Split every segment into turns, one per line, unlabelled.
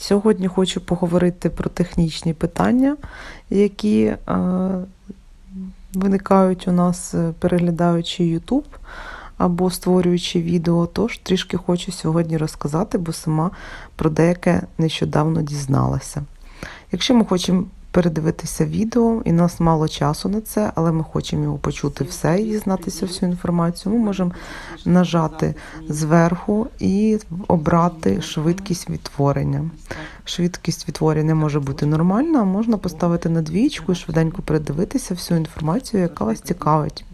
Сьогодні хочу поговорити про технічні питання, які е, виникають у нас, е, переглядаючи YouTube або створюючи відео. Тож трішки хочу сьогодні розказати, бо сама про деяке нещодавно дізналася. Якщо ми хочемо передивитися відео, і нас мало часу на це, але ми хочемо його почути все і дізнатися всю інформацію, ми можемо нажати зверху і обрати швидкість відтворення. Швидкість відтворення може бути нормальна, а можна поставити на двічку і швиденько передивитися всю інформацію, яка вас цікавить.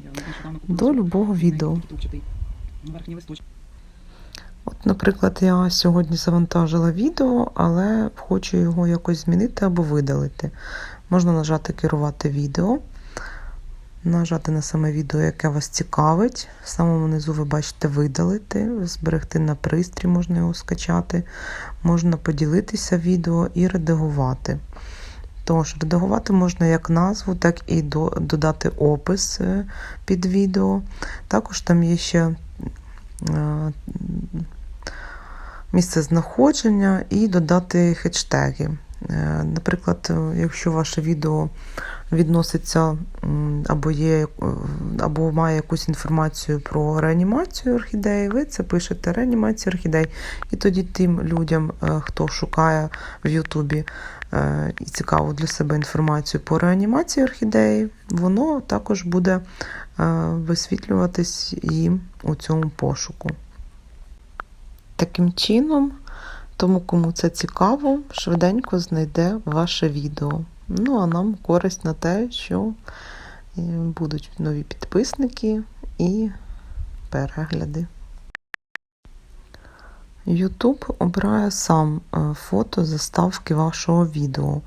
До любого відео. От, наприклад, я сьогодні завантажила відео, але хочу його якось змінити або видалити. Можна нажати керувати відео, нажати на саме відео, яке вас цікавить. В самому низу ви бачите видалити, зберегти на пристрій, можна його скачати, можна поділитися відео і редагувати. Тож, редагувати можна як назву, так і до, додати опис е, під відео. Також там є ще місце знаходження і додати хештеги. Е, Наприклад, е, якщо ваше відео відноситься або є, е, або має якусь інформацію про реанімацію орхідеї, ви це пишете реанімація орхідей. І тоді тим людям, е, хто шукає в Ютубі е, і цікаву для себе інформацію по реанімації орхідеї, воно також буде е, висвітлюватись їм у цьому пошуку. Таким чином, тому кому це цікаво, швиденько знайде ваше відео. Ну, а нам користь на те, що е, будуть нові підписники і перегляди. YouTube обирає сам е, фото заставки вашого відео.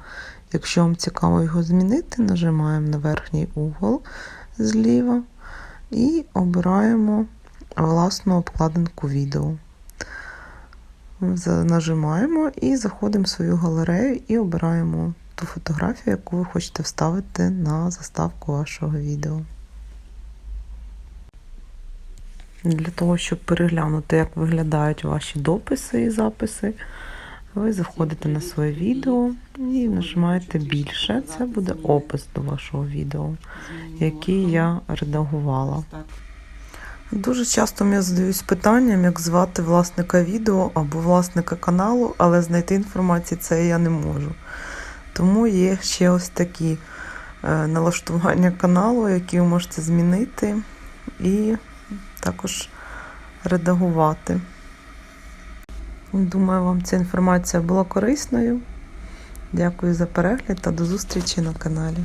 Якщо вам цікаво його змінити, нажимаємо на верхній угол зліва і обираємо власну обкладинку відео. Нажимаємо і заходимо в свою галерею і обираємо ту фотографію, яку ви хочете вставити на заставку вашого відео. Для того, щоб переглянути, як виглядають ваші дописи і записи, ви заходите на своє відео і нажимаєте більше. Це буде опис до вашого відео, який я редагувала. Дуже часто я задаюсь питанням, як звати власника відео або власника каналу, але знайти інформацію це я не можу. Тому є ще ось такі е, налаштування каналу, які ви можете змінити і також редагувати. Думаю, вам ця інформація була корисною. Дякую за перегляд та до зустрічі на каналі.